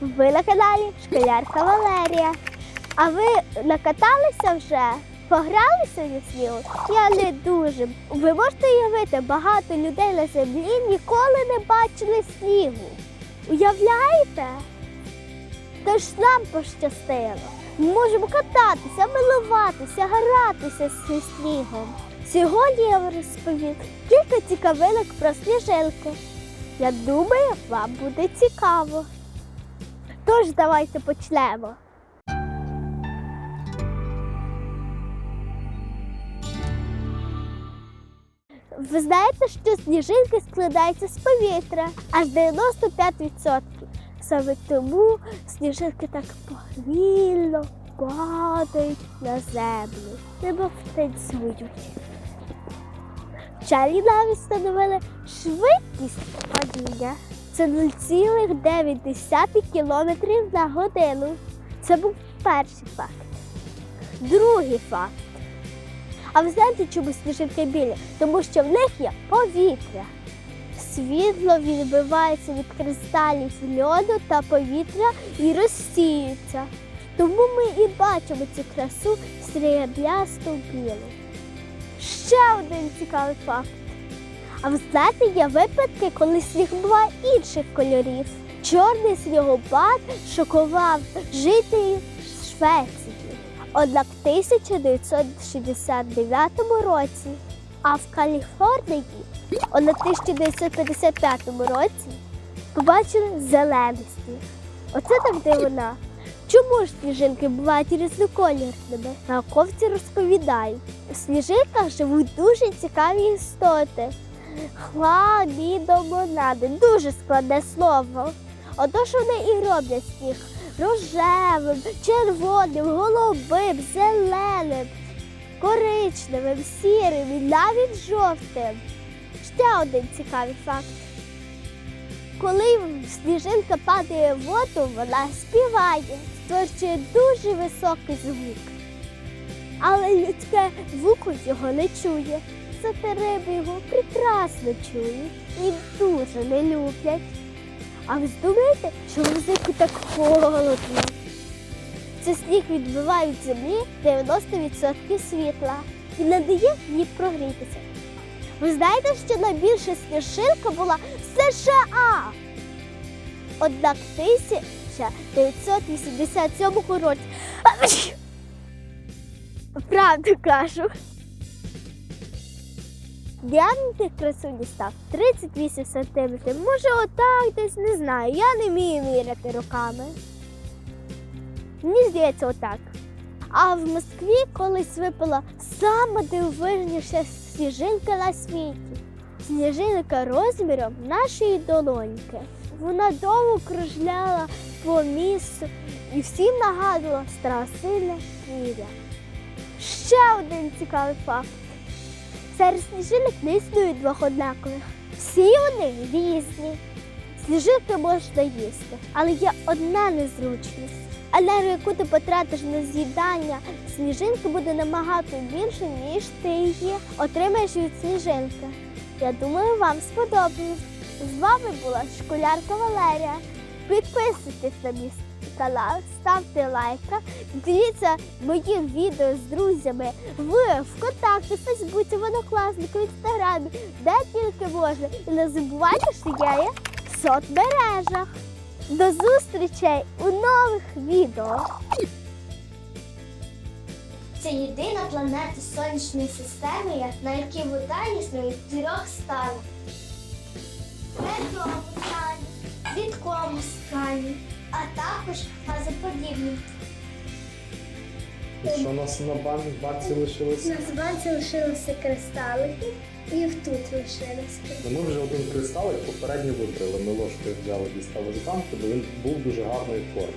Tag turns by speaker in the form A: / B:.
A: Ви на каналі Школярка Валерія. А ви накаталися вже? Погралися на снігу? Я не дуже. Ви можете уявити, багато людей на землі ніколи не бачили снігу. Уявляєте? Тож нам пощастило. Ми можемо кататися, милуватися, гратися зі снігом. Сьогодні я вам розповім кілька цікавинок про сніжилку. Я думаю, вам буде цікаво. Тож давайте почнемо. Ви знаєте, що сніжинки складаються з повітря аж 95%. Саме тому сніжинки так повільно падають на землю, немов танцюють. Вчені навіть встановили швидкість падіння. Це 0,9 км на годину. Це був перший факт. Другий факт. А ви знаєте, чому сніжинки білі? Тому що в них є повітря. Світло відбивається від кристалів льоду та повітря і розсіюється. Тому ми і бачимо цю красу сріблясту білу. Ще один цікавий факт. А ви знаєте, є випадки, коли сніг буває інших кольорів. Чорний снігопад шокував жителів Швеції. Однак в 1969 році, а в Каліфорнії у 1955 році побачили зелений сніг. Оце так дивина. Чому ж сніжинки бувають різнокольорними? Науковці розповідають, у сніжинках живуть дуже цікаві істоти. Хламідомонади. Дуже складне слово. Отож вони і роблять сніг рожевим, червоним, голубим, зеленим, коричневим, сірим і навіть жовтим. Ще один цікавий факт. Коли сніжинка падає в воду, вона співає, створює дуже високий звук. Але людське вухо його не чує. Зате риби його прекрасно чують і дуже не люблять. А ви думаєте, що взимку так холодно? Це сніг відбиває від землі 90% світла і не дає їй прогрітися. Ви знаєте, що найбільша сніжинка була в США? Однак в 1987 році. Правду кажу. Діаметр красуні став 38 сантиметрів. Може, отак десь не знаю. Я не вмію міряти руками. Мені здається, отак. А в Москві колись випала сама дивовижніша сніжинка на світі. Сніжинка розміром нашої долоньки. Вона довго кружляла по місту і всім нагадувала страсильне піря. Ще один цікавий факт. Серед сніжинок не існує двох однакових. Всі вони різні. Сніжинки можна їсти, але є одна незручність. Енергію, яку ти потратиш на з'їдання сніжинки, буде набагато більше, ніж ти її отримаєш від сніжинки. Я думаю, вам сподобалось. З вами була школярка Валерія. Підписуйтесь на мій канал, ставте лайка, діліться моїм відео з друзями в ВКонтакті, Фейсбуці, в Однокласнику, в Інстаграмі, де тільки можна. І не забувайте, що я є в соцмережах. До зустрічей у нових відео. Це єдина планета сонячної системи, на якій вода існує в трьох станах. Твердому стані, рідкому стані, а також газоподібним.
B: Що у нас на бан- банці лишилося?
A: На банці лишилися кристалики і тут лишилися.
B: Ну, Ми вже один кристалик попередньо вибрали. Ми ложкою взяли дістали з банку, бо він був дуже гарної форми.